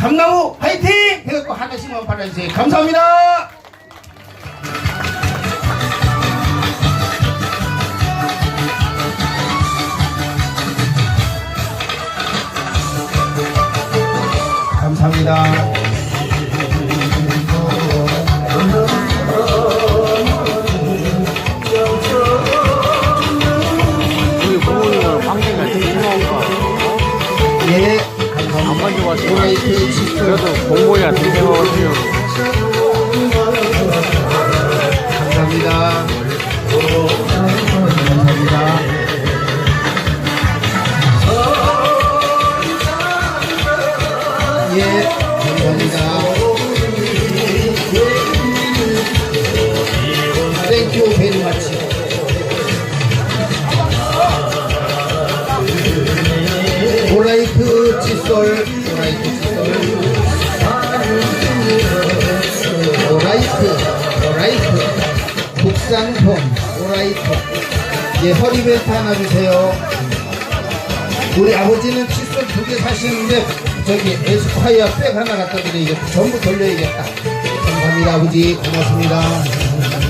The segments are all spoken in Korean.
감나무 화이팅! 해갖고 하나씩만 받아주세요. 감사합니다. 감사합니다. 우리 부모님은 방송가 팅팅하니까 예, 안. 만져봤어요. 그래도 공모야 팅팅하거든요. 감사합니다. 감사합니다. 예, 감사합니다. 칫솔, 오라이트 칫솔. 오라이트, 오라이트, 국산품, 오라이트. 예, 허리 벨트 하나 주세요. 우리 아버지는 칫솔 두 개 사시는데, 저기 에스콰이어 백 하나 갖다 드려요. 전부 돌려야겠다. 감사합니다, 아버지. 고맙습니다.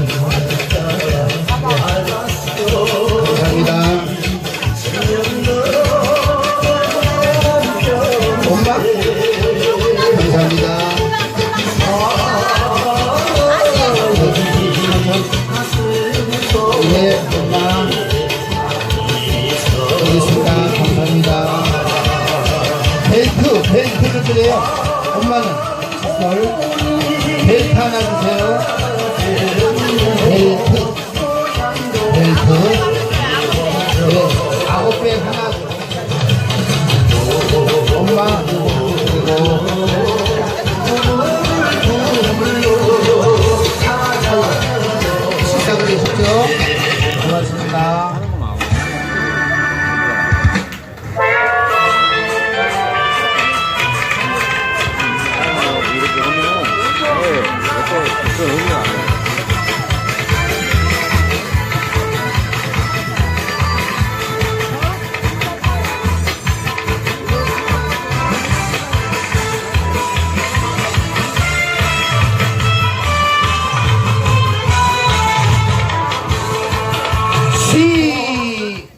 드려요. 엄마는 칫솔. 벨트 하나 주세요. 벨트. 벨트. 네, 아홉백 하나. 엄마, 그리고. 식사를 해주죠. 고맙습니다.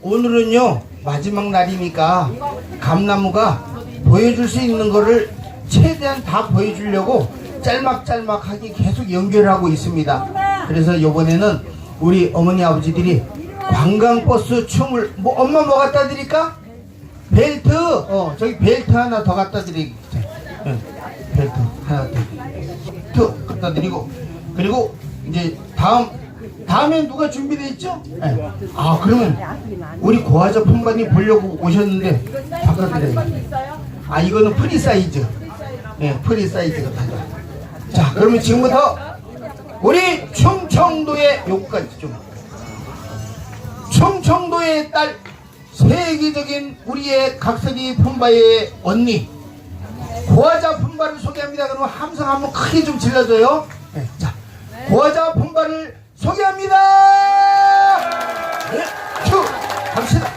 오늘은요 마지막 날이니까 감나무가 보여줄 수 있는 거를 최대한 다 보여주려고 짤막짤막하게 계속 연결하고 있습니다. 그래서 이번에는 우리 어머니 아버지들이 관광버스 춤을 뭐 엄마 뭐 갖다 드릴까? 벨트 어 저기 벨트 하나 더 갖다 드리겠지. 응, 벨트 하나 더. 갖다 드리고 그리고 이제 다음 다음엔 누가 준비돼 있죠? 네. 아 그러면 우리 고화자 품반이 보려고 오셨는데 바꿔드려요. 아 이거는 프리 사이즈. 예, 프리 사이즈가 다죠. 자 그러면 지금부터 우리 충청도의 요까지 좀. 충청도의 딸 세계적인 우리의 각설이 품바의 언니 고화자 품바를 소개합니다. 그러면 함성 한번 크게 좀 질러줘요. 네, 자, 고화자 품바를 소개합니다. 네, 큐 갑시다.